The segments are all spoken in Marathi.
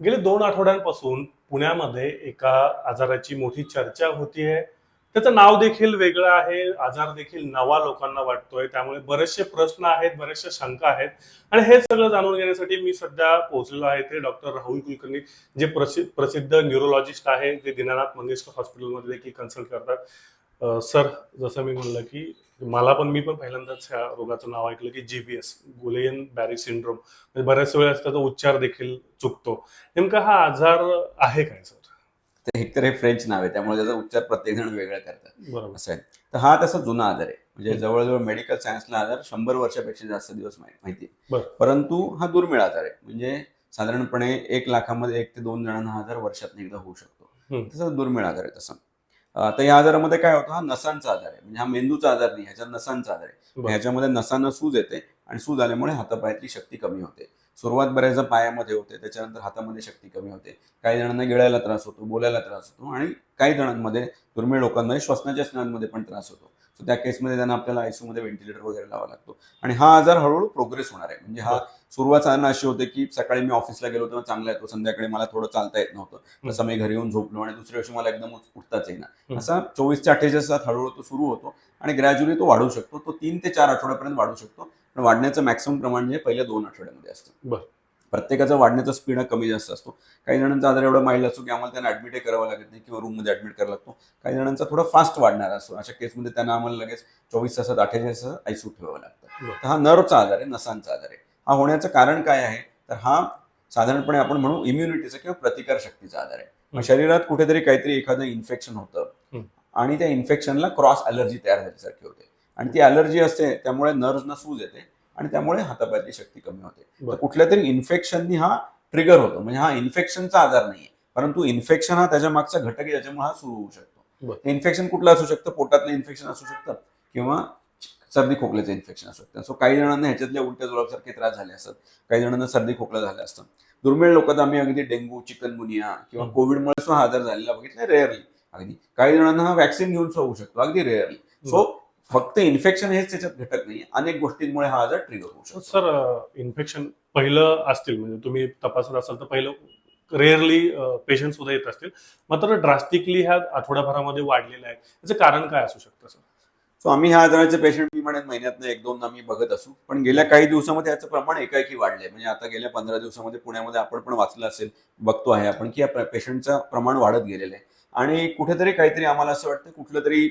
गेले दोन आठवड्यांपासून पुण्यामध्ये एका आजाराची मोठी चर्चा होतीये त्याचं नाव देखील वेगळं आहे. आजार देखील नवा लोकांना वाटतोय. त्यामुळे बरेचसे प्रश्न आहेत बरेचशा शंका आहेत. आणि हे सगळं जाणून घेण्यासाठी मी सध्या पोहोचलेलो आहे ते डॉक्टर राहुल कुलकर्णी जे प्रसिद्ध प्रसिद्ध न्यूरोलॉजिस्ट आहे जे दीनानाथ मंगेशकर हॉस्पिटलमध्ये देखील कन्सल्ट करतात. सर जसं मी म्हणलं की मला पण मी पण पहिल्यांदाच ह्या रोगाचं नाव ऐकलं की जीबीएस गुलेयन बॅरी सिंड्रोम म्हणजे बऱ्याच वेळेस त्याचा उच्चार देखील चुकतो. नेमका हा आजार आहे काय सर? तर एकतर हे फ्रेंच नाव आहे त्यामुळे त्याचा उच्चार प्रत्येक जण वेगळा करतात. बरोबर. असं आहे. तर हा तसा जुना आजार आहे. म्हणजे. जवळजवळ मेडिकल सायन्सला आजार शंभर वर्षापेक्षा जास्त दिवस माहि- माहिती आहे. परंतु हा दुर्मिळ आजार आहे. म्हणजे साधारणपणे एक लाखामध्ये एक ते दोन जणांना हा आजार वर्षात एकदा होऊ शकतो. तसा दुर्मिळ आजार आहे तसं. तर या आजारामध्ये काय होतं? हा नसांचा आजार आहे. म्हणजे हा मेंदूचा आजार नाही ह्याच्या नसांचा आजार आहे. ह्याच्यामध्ये नसांना सूज येते आणि सूज आल्यामुळे हातापायातली शक्ती कमी होते. सुरुवात बऱ्याचदा पायामध्ये होते त्याच्यानंतर हातामध्ये शक्ती कमी होते. काही जणांना गिळायला त्रास होतो बोलायला त्रास होतो आणि काही जणांमध्ये दुर्मिळ लोकांमध्ये श्वसनाच्या स्नायूंमध्ये पण त्रास होतो. सो त्या केसमध्ये त्यांना आपल्याला आयसीयू मध्ये व्हेंटिलेटर वगैरे लावा लागतो. आणि हा आजार हळूहळू प्रोग्रेस होणार आहे. म्हणजे हा सुरुवात साधारण अशी होते की सकाळी मी ऑफिसला गेलो तेव्हा चांगला येतो. संध्याकाळी मला थोडं चालता येत नव्हतं. तसं मी घरी येऊन झोपलो आणि दुसऱ्या दिवशी मला एकदम उठताच येईना. असा चोवीस ते अठ्ठेचाळीस तास हळूहळू तो सुरू होतो आणि ग्रॅज्युअली तो वाढू शकतो. तो तीन ते चार आठवड्यापर्यंत वाढू शकतो. पण वाढण्याचं मॅक्सिमम प्रमाण म्हणजे पहिल्या दोन आठवड्यामध्ये असतं. बरं. प्रत्येकाचा वाढण्याचा स्पीड हा कमी जास्त असतो. काही जणांचा आजार एवढा माइल्ड असतो की आम्हाला त्यांना ऍडमिट करावं लागत नाही किंवा रूममध्ये ऍडमिट करावं लागतो. काही जणांचा थोडा फास्ट वाढणारा असतो. अशा केसमध्ये त्यांना आम्हाला लगेच चोवीस तासात अठ्ठेचाळीस तासात आयसीयू ठेवावं लागतं. बरं. तर हा नर्वचा आजार आहे नसांचा आजार आहे. हा होण्याचं कारण काय आहे? तर हा साधारणपणे आपण म्हणू इम्युनिटीचा किंवा प्रतिकार शक्तीचा आजार आहे. हं. शरीरात कुठेतरी काहीतरी एखादं इन्फेक्शन होतं. हं. आणि त्या इन्फेक्शनला क्रॉस अलर्जी तयार झाल्यासारखी होते. आणि ती अलर्जी असते त्यामुळे नर्व्हना सूज येते. आणि त्यामुळे हातापायातली शक्ती कमी होते. तर. कुठल्या तरी इन्फेक्शननी हा ट्रिगर होतो. म्हणजे हा इन्फेक्शनचा आजार नाहीये. परंतु इन्फेक्शन हा त्याच्या मागचा घटक आहे ज्याच्यामुळे हा सुरू होऊ शकतो. इन्फेक्शन कुठलं असू शकतं? पोटातलं इन्फेक्शन असू शकतं? किंवा सर्दी खोकल्याचं इन्फेक्शन असू शकतं? सो काही जणांना ह्याच्यातल्या उलट्या जुलाबसारखे त्रास झाले असतात. काही जणांना सर्दी खोकला झाला असतं. दुर्मिळ लोकांना आम्ही अगदी डेंग्यू चिकनगुनिया किंवा. कोविडमुळे सुद्धा आजार झालेला बघितला रेअरली अगदी. काही जणांना हा वॅक्सिन घेऊन होऊ शकतो. अगदी रेअरली सो फक्त इन्फेक्शन हेच त्याच्यात घटक नाही अनेक गोष्टींमुळे हा आजार ट्रिगर होऊ शकतो. सर इन्फेक्शन पहिलं असतील म्हणजे तुम्ही तपासत असाल तर पहिलं रेअरली पेशंट सुद्धा येत असतील. मात्र ड्रास्टिकली ह्या आठवड्याभरामध्ये वाढलेलं आहे याचं कारण काय असू शकतं सर? सो आम्ही ह्या आजाराचे पेशंट मी म्हणेन महिन्यातनं एक दोन आम्ही बघत असू. पण गेल्या काही दिवसामध्ये याचं प्रमाण एकाएकी वाढलंय. म्हणजे आता गेल्या पंधरा दिवसामध्ये पुण्यामध्ये आपण पण वाचलं असेल बघतो आहे आपण की या पेशंटचं प्रमाण वाढत गेलेलं आहे. आणि कुठेतरी काहीतरी आम्हाला असं वाटतं कुठलं तरी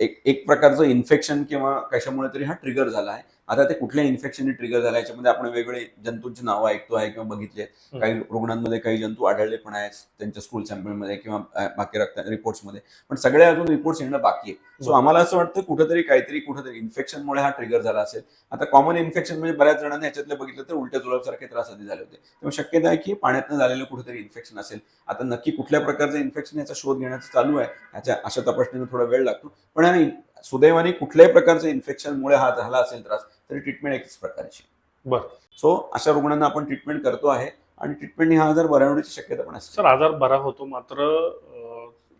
एक एक प्रकारचं इन्फेक्शन किंवा कशामुळे तरी हा ट्रिगर झाला आहे. आता ते कुठल्या इन्फेक्शनने ट्रिगर झाला याच्यामध्ये आपण वेगळे जंतूंची नावं ऐकतो आहे किंवा बघितले. काही रुग्णांमध्ये काही जंतू आढळले पण आहेत त्यांच्या स्कूल सॅम्पलमध्ये किंवा बाकी रक्त रिपोर्ट्समध्ये पण सगळे अजून रिपोर्ट्स येणं बाकी आहे. सो. आम्हाला असं वाटतं कुठेतरी काहीतरी कुठेतरी इन्फेक्शनमुळे हा ट्रिगर झाला असेल. आता कॉमन इन्फेक्शन म्हणजे बऱ्याच जणांना ह्याच्यातलं बघितलं तर उलट्या जुलाबसारखे त्रास आधी झाले होते. त्यामुळे शक्यता आहे की पाण्यातनं झालेलं कुठेतरी इन्फेक्शन असेल. आता नक्की कुठल्या प्रकारचं इन्फेक्शन याचा शोध घेण्याचं चालू आहे ह्याच्या अशा तपासणीला थोडा वेळ लागतो. पण सुदैवाने कुठल्याही प्रकारचं इन्फेक्शनमुळे हा झाला असेल त्रास तरी ट्रीटमेंट एकच प्रकारची बरं. सो अशा रुग्णांना आपण ट्रीटमेंट करतो आहे आणि ट्रीटमेंटने हा आजार बरा होण्याची शक्यता पण असते सर आजार बरा होतो मात्र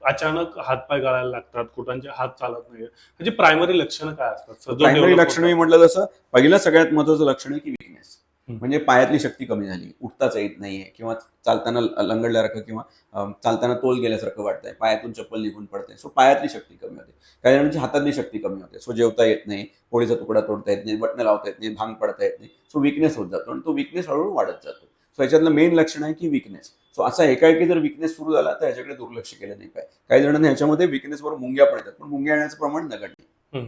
अचानक हातपाय गळायला लागतात कुठांचे हात चालत नाही म्हणजे प्रायमरी लक्षणं काय असतात प्रायमरी लक्षण मी. म्हटलं जसं पहिलं सगळ्यात महत्वाचं लक्षण आहे की विकनेस. म्हणजे पायातली शक्ती कमी झाली. उठताच येत नाहीये किंवा चालताना लंगडल्यासारखं किंवा चालताना तोल गेल्यासारखं वाटतंय. पायातून चप्पल निघून पडते सो पायातली शक्ती कमी होते. काही जणांची हातातली शक्ती कमी होते. सो जेवता येत नाही. पोळीचा तुकडा तोडता येत नाही. बटणं लावता येत नाही. भांग पडता येत नाही. सो विकनेस होत जातो. आणि तो विकनेस हळूहळू वाढत जातो. सो याच्यातलं मेन लक्षण आहे की विकनेस सो असा एकाएकी जर विकनेस सुरू झाला तर याच्याकडे दुर्लक्ष केलं नाही पाहिजे. काही जणांना ह्याच्यामध्ये विकनेसवर मुंग्या पडतात. पण मुंग्या येण्याचं प्रमाण नगण्य.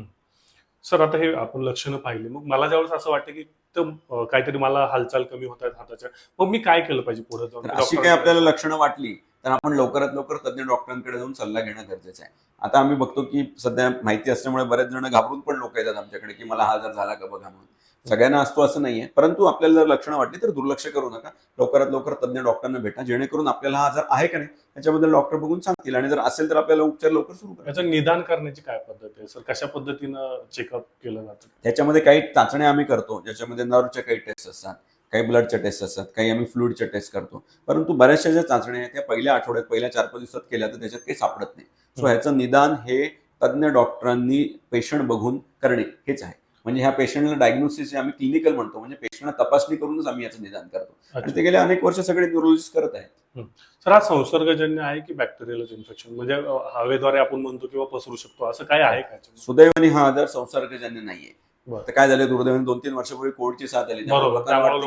सर आता हे आपण लक्षणं पाहिली. मग मला ज्यावेळेस असं वाटतं की तर काहीतरी मला हालचाल कमी होत आहेत हाताच्या. मग मी काय केलं पाहिजे पुढे जाऊन? अशी काही आपल्याला लक्षणं वाटली तर आपण लवकरात लवकर तज्ञ डॉक्टरांकडे जाऊन सल्ला घेणं गरजेचं आहे. आता आम्ही बघतो की सध्या माहिती असल्यामुळे बरेच जण घाबरून पण लोक येतात आमच्याकडे की मला हा आजार झाला का बघा म्हणून. सगळ्यांना असतो असं नाहीये. परंतु आपल्याला जर लक्षणं वाटली तर दुर्लक्ष करू नका. लवकरात लवकर तज्ञ डॉक्टरांना भेटा. जेणेकरून आपल्याला हा आजार आहे का नाही याच्याबद्दल डॉक्टर बघून सांगतील. आणि जर असेल तर आपल्याला उपचार लवकर सुरू करा. याचं निदान करण्याची काय पद्धत आहे? सर कशा पद्धतीनं चेकअप केलं जातं? त्याच्यामध्ये काही चाचण्या आम्ही करतो. ज्याच्यामध्ये नर्वच्या काही टेस्ट असतात काही ब्लडच्या टेस्ट असतात काही आम्ही फ्लुइडच्या टेस्ट करतो. परंतु बऱ्याचशा ज्या चाचण्या आहेत त्या पहिल्या आठवड्यात पहिल्या चार पाच दिवसात केल्या तर त्याच्यात काही सापडत नाही. सो. ह्याचं निदान हे तज्ञ डॉक्टरांनी पेशंट बघून करणे. हेच आहे. म्हणजे ह्या पेशंटला डायग्नोसिस आम्ही क्लिनिकल म्हणतो म्हणजे पेशंटला तपासणी करूनच आम्ही याचं निदान करतो. आणि ते गेले अनेक वर्ष सगळे न्यूरोलॉजिस्ट करत आहेत. सर हा संसर्गजन्य आहे की बॅक्टेरियल इन्फेक्शन म्हणजे हवेद्वारे आपण म्हणतो किंवा पसरू शकतो असं काय आहे का? सुदैवाने हा आजार संसर्गजन्य नाहीये. तर काय झालं दुर्दैवाने दोन तीन वर्षापूर्वी कोविडची साथ आली.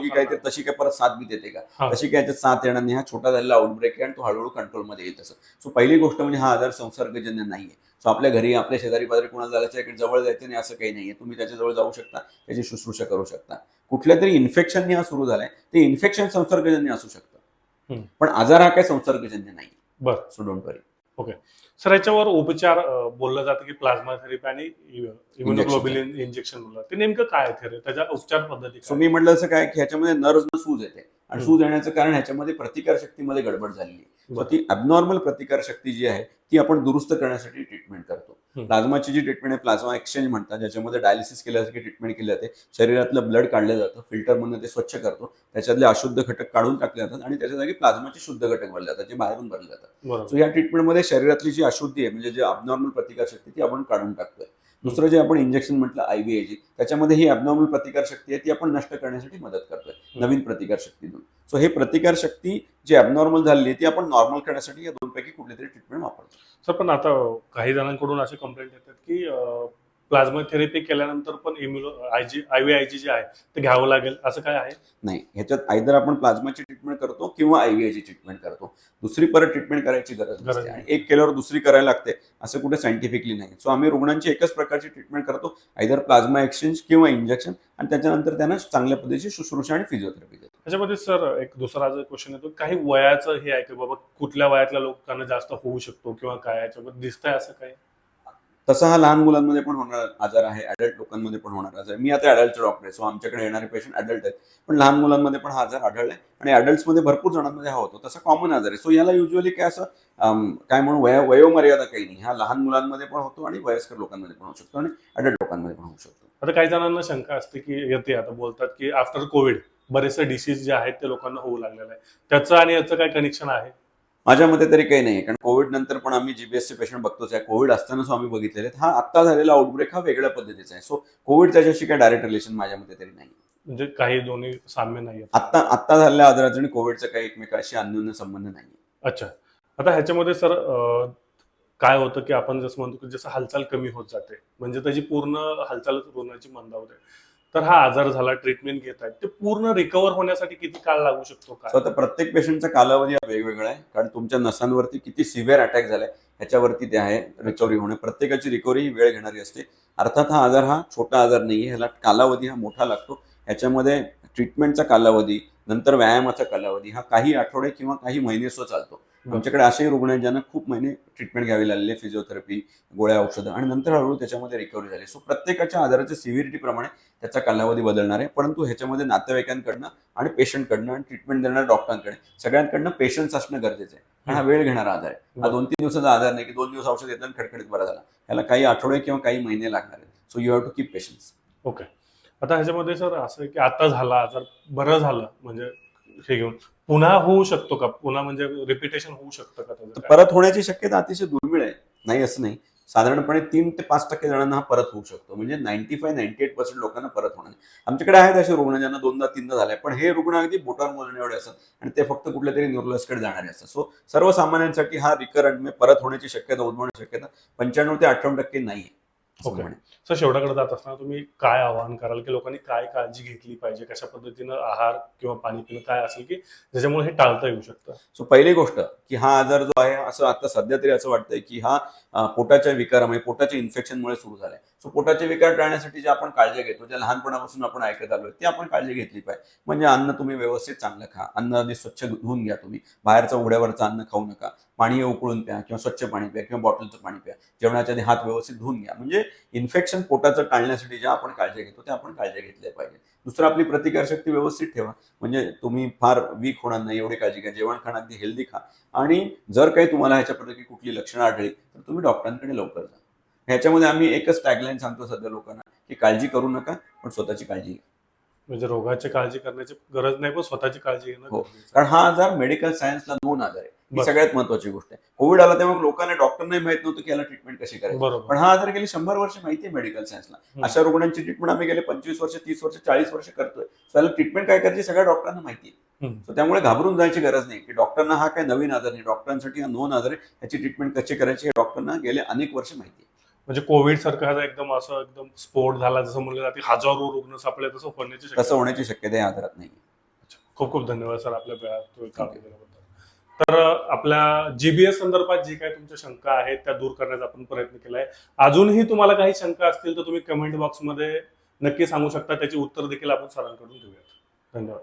की काहीतरी तशी काय परत साथ बी देते का. तशी काय साथ येणार नाही. हा छोटा झालेला आउटब्रेक आहे आणि तो हळूहळू कंट्रोलमध्ये येईल तसं. सो पहिली गोष्ट म्हणजे हा आजार संसर्गजन्य नाहीये. सो आपल्या घरी आपल्या शेजारी पाजारी कोणाला जायचं जवळ जायचं नाही असं काही नाहीये. तुम्ही त्याच्याजवळ जाऊ शकता त्याची शुश्रूषा करू शकता. कुठल्या तरी इन्फेक्शनने हा सुरू झालाय. ते इन्फेक्शन संसर्गजन्य असू शकतं. पण आजार हा काय संसर्गजन्य नाही बरं. सो डोंट वरी सर याच्यावर उपचार बोललं जातं की प्लाझ्मा थेरपी आणि इम्युनोग्लोबिलिन इंजेक्शन बोललं ते नेमकं काय थेरपी त्याच्या उपचार पद्धती सो? मी म्हटलं असं काय की ह्याच्यामध्ये नर्व्हनं सूज येते आणि. सूज येण्याचं कारण ह्याच्यामध्ये प्रतिकार शक्तीमध्ये गडबड झालेली. ती अबनॉर्मल प्रतिकार शक्ती जी आहे ती आपण दुरुस्त करण्यासाठी ट्रीटमेंट करतो. प्लाझ्माची जी ट्रीटमेंट आहे प्लाझ्मा एक्सचेंज म्हणतात ज्याच्यामध्ये डायलिसिस केल्यासारखी ट्रीटमेंट केली जाते शरीरातलं ब्लड काढलं जातं फिल्टरमधून ते स्वच्छ करतो त्याच्यातले अशुद्ध घटक काढून टाकले जातात आणि त्याच्या जागी प्लाझ्माचे शुद्ध घटक भरले जातात जे बाहेरून भरले जातात. सो या ट्रीटमेंटमध्ये शरीरातली जी अशुद्धी आहे म्हणजे जे अबनॉर्मल प्रतिकारशक्ती ती आपण काढून टाकतोय. दुसरं जे आपण इंजेक्शन म्हटलं आयव्हीआयजी त्याच्यामध्ये ही अबनॉर्मल प्रतिकारशक्ती आहे ती आपण नष्ट करण्यासाठी मदत करतोय नवीन प्रतिकारशक्ती देऊन सो हे प्रतिकारशक्ती जी अबनॉर्मल झालेली आहे ती आपण नॉर्मल करण्यासाठी या दोनपैकी कुठली तरी ट्रीटमेंट वापरतो. सर पण आता काही जणांकडून असे कंप्लेंट येतात की प्लाझ्मा थेरपी केल्यानंतर पण इम्युनो आयजी आयव्ही आयजी जे आहे ते घ्यावं लागेल असं काय आहे? नाही ह्याच्यात आयदर आपण प्लाझ्माची ट्रीटमेंट करतो किंवा आयव्हीआयची ट्रीटमेंट करतो. दुसरी परत ट्रीटमेंट करायची गरज गरज नसते. आणि एक केल्यावर दुसरी करायला लागते असं कुठे सायंटिफिकली नाही. सो आम्ही रुग्णांची एकच प्रकारची ट्रीटमेंट करतो आयदर प्लाझ्मा एक्सचेंज किंवा इंजेक्शन आणि त्याच्यानंतर त्यांना चांगल्या पद्धतीची शुश्रूषा आणि फिजिओथेरपी देतो. त्याच्यामध्ये सर एक दुसरा जो क्वेश्चन येतो काही वयाचं हे आहे की बाबा कुठल्या वयातल्या लोकांना जास्त होऊ शकतो किंवा काय याच्यामध्ये दिसतंय असं काय तसा हा लहान मुलांमध्ये पण होणारा आजार आहे अडल्ट लोकांमध्ये पण होणारा आजार आहे. मी आता अडल्टचे डॉक्टर आहे सो आमच्याकडे येणारे पेशंट अडल्ट आहेत. पण लहान मुलांमध्ये पण हा आजार आढळलाय आणि अडल्ट्समध्ये भरपूर जणांमध्ये हा होतो. तसा कॉमन आजार आहे. सो याला युजली काय असं काय म्हणून वय वयोमर्यादा काही नाही. हा लहान मुलांमध्ये पण होतो आणि वयस्कर लोकांमध्ये पण होऊ शकतो आणि अडल्ट लोकांमध्ये पण होऊ शकतो. आता काही जणांना शंका असते की येते आता बोलतात की आफ्टर कोविड बरेचसे डिसीज जे आहेत ते लोकांना होऊ लागलेलं आहे त्याचं आणि याचं काय कनेक्शन आहे? माझ्या मते तरी काही नाही कारण कोविड नंतर पण आम्ही जीबीएसचे पेशंट बघतोच आहे. कोविड असतानाच आम्ही बघितलेले हा आत्ता झालेला आउटब्रेक हा वेगळ्या पद्धतीचा आहे. सो कोविड त्याच्याशी काय डायरेक्ट रिलेशन माझ्या मते तरी नाही म्हणजे काही दोन्ही साम्य नाही. आत्ता आत्ता झालेल्या आजाराचा आणि कोविडचा काही एकमेकाशी अन्योन्य संबंध नाही अच्छा. आता ह्याच्यामध्ये सर काय होतं की आपण जसं म्हणतो की जसं हालचाल कमी होत जाते. म्हणजे त्याची पूर्ण हालचाल होण्याची मंदावते तर हा आजार झाला ट्रीटमेंट घेत आहेत. ते पूर्ण रिकवर होण्यासाठी किती काळ लागू शकतो का? आता प्रत्येक पेशंटचा कालावधी हा वेगवेगळा आहे. कारण तुमच्या नसांवरती किती सिव्हिअर अटॅक झालाय ह्याच्यावरती ते आहे रिकव्हरी होणे. प्रत्येकाची रिकव्हरी ही वेळ घेणारी असते. अर्थात हा आजार हा छोटा आजार नाहीये. ह्याला कालावधी हा मोठा लागतो. ह्याच्यामध्ये ट्रीटमेंटचा कालावधी नंतर व्यायामाचा कालावधी हा काही आठवडे किंवा काही महिने सुद्धा चालतो. आमच्याकडे असेही रुग्ण आहेत ज्यांना खूप महिने ट्रीटमेंट घ्यावी लागलेली फिजिओथेरपी गोळ्या औषधं आणि नंतर हळूहळू त्याच्यामध्ये रिकव्हरी झाली सो प्रत्येकाच्या आजाराच्या सिव्हिरिटी प्रमाणे त्याचा कालावधी बदलणार आहे परंतु ह्याच्यामध्ये नातेवाईकांकडनं आणि पेशंटकडनं आणि ट्रीटमेंट देणाऱ्या डॉक्टरांकडे सगळ्यांकडनं पेशन्स असणं गरजेचं आहे. आणि हा वेळ घेणारा आजार आहे. हा दोन तीन दिवसाचा आजार नाही की दोन दिवस औषध आणि खडखडीत बरा झाला. ह्याला काही आठवडे किंवा काही महिने लागणार आहेत. So you have to keep patience okay आता ह्याच्यामध्ये सर असं की आता झाला जर बरं झालं म्हणजे हे घेऊन. पुन्हा होऊ शकतो का? पुन्हा म्हणजे रिपिटेशन होऊ शकतं का त्याचं? काय? परत होण्याची शक्यता अतिशय दुर्मिळ आहे. नाही असं नाही. साधारणपणे तीन ते पाच टक्के जणांना हा परत होऊ शकतो. म्हणजे ninety five ninety eight percent लोकांना परत होणार नाही. आमच्याकडे आहेत असे रुग्ण ज्यांना दोनदा तीनदा झाले पण हे रुग्ण अगदी बोटावर मोजणे एवढे असतात. आणि ते फक्त कुठल्या तरी न्यूरोलॉजिस्टकडे जाणारे असतात. सो सर्वसामान्यांसाठी हा रिकरंट म्हणजे परत होण्याची शक्यता उद्भवण्याची शक्यता पंच्याण्णव ते अठ्ठावन्न टक्के नाही आहे ओके. सर शेवटाकडे जात असताना तुम्ही काय आवाहन कराल की लोकांनी काय काळजी घेतली पाहिजे? कशा पद्धतीनं आहार किंवा पाणी पिणं काय असेल की ज्याच्यामुळे हे टाळता येऊ शकतं? सो पहिली गोष्ट की हा आजार जो आहे असं आता सध्या तरी असं वाटतंय की हा पोटाच्या विकारामुळे पोटाच्या इन्फेक्शनमुळे सुरू झालाय. सो पोटाचे विकार टाळण्यासाठी जे आपण काळजी घेतो ज्या लहानपणापासून आपण ऐकत आलोय ते आपण काळजी घेतली पाहिजे. म्हणजे अन्न तुम्ही व्यवस्थित चांगलं खा. अन्न आधी स्वच्छ धुवून घ्या तुम्ही. बाहेरचं उड्यावरचं अन्न खाऊ नका. पाणी उकळून प्या किंवा स्वच्छ पाणी प्या किंवा बॉटलचं पाणी प्या. जेवणाच्या आधी हात व्यवस्थित धुवून घ्या. म्हणजे इन्फेक्शन पोटाचं टाळण्यासाठी ज्या आपण काळजी घेतो त्या आपण काळजी घेतल्या पाहिजे दुसरं आपली प्रतिकारशक्ती व्यवस्थित ठेवा. म्हणजे तुम्ही फार वीक होणार नाही एवढी काळजी घ्या. जेवण खाणं अगदी हेल्दी खा. आणि जर काही तुम्हाला ह्याच्यापैकी कुठली लक्षणं आढळली तर तुम्ही डॉक्टरांकडे लवकर जा. ह्याच्यामध्ये आम्ही एकच टॅगलाईन सांगतो सध्या लोकांना की काळजी करू नका पण स्वतःची काळजी घ्या. म्हणजे रोगाची काळजी करण्याची गरज नाही पण स्वतःची काळजी घेणं हो. कारण हा आजार मेडिकल सायन्सला दोन आजार आहे ही. सगळ्यात महत्वाची गोष्ट आहे. कोविड आला तेव्हा लोकांना डॉक्टरनाही माहीत नव्हतं की याला ट्रीटमेंट कशी करायची. बरोबर. पण हा आजार गेली शंभर वर्ष माहिती आहे मेडिकल सायन्सला. अशा रुग्णांची ट्रीटमेंट आम्ही गेले पंचवीस वर्ष तीस वर्ष चाळीस वर्ष करतोय. त्याला ट्रीटमेंट काय करायची सगळ्या डॉक्टरांना माहिती आहे. त्यामुळे घाबरून जायची गरज नाही की डॉक्टरना हा काय नवीन आजार नाही. डॉक्टरांसाठी हा नोन आजार आहे. याची ट्रीटमेंट कशी करायची हे डॉक्टरना गेले अनेक वर्ष माहिती आहे. म्हणजे कोविड सारखा एकदम असं एकदम स्फोट झाला जसं म्हणलं जाते हजारो रुग्ण सापडले तसं होण्याची तसं शक्यता होण्याची शक्यता या आजारात नाही. खूप खूप धन्यवाद सर आपल्या वेळात तर आपल्या जीबीएस संदर्भात जी काही तुमच्या शंका आहेत त्या दूर करण्याचा आपण प्रयत्न केलाय. अजूनही तुम्हाला काही शंका असतील तर तुम्ही कमेंट बॉक्समध्ये नक्की सांगू शकता. त्याची उत्तर देखील आपण सरांकडून घेऊयात धन्यवाद.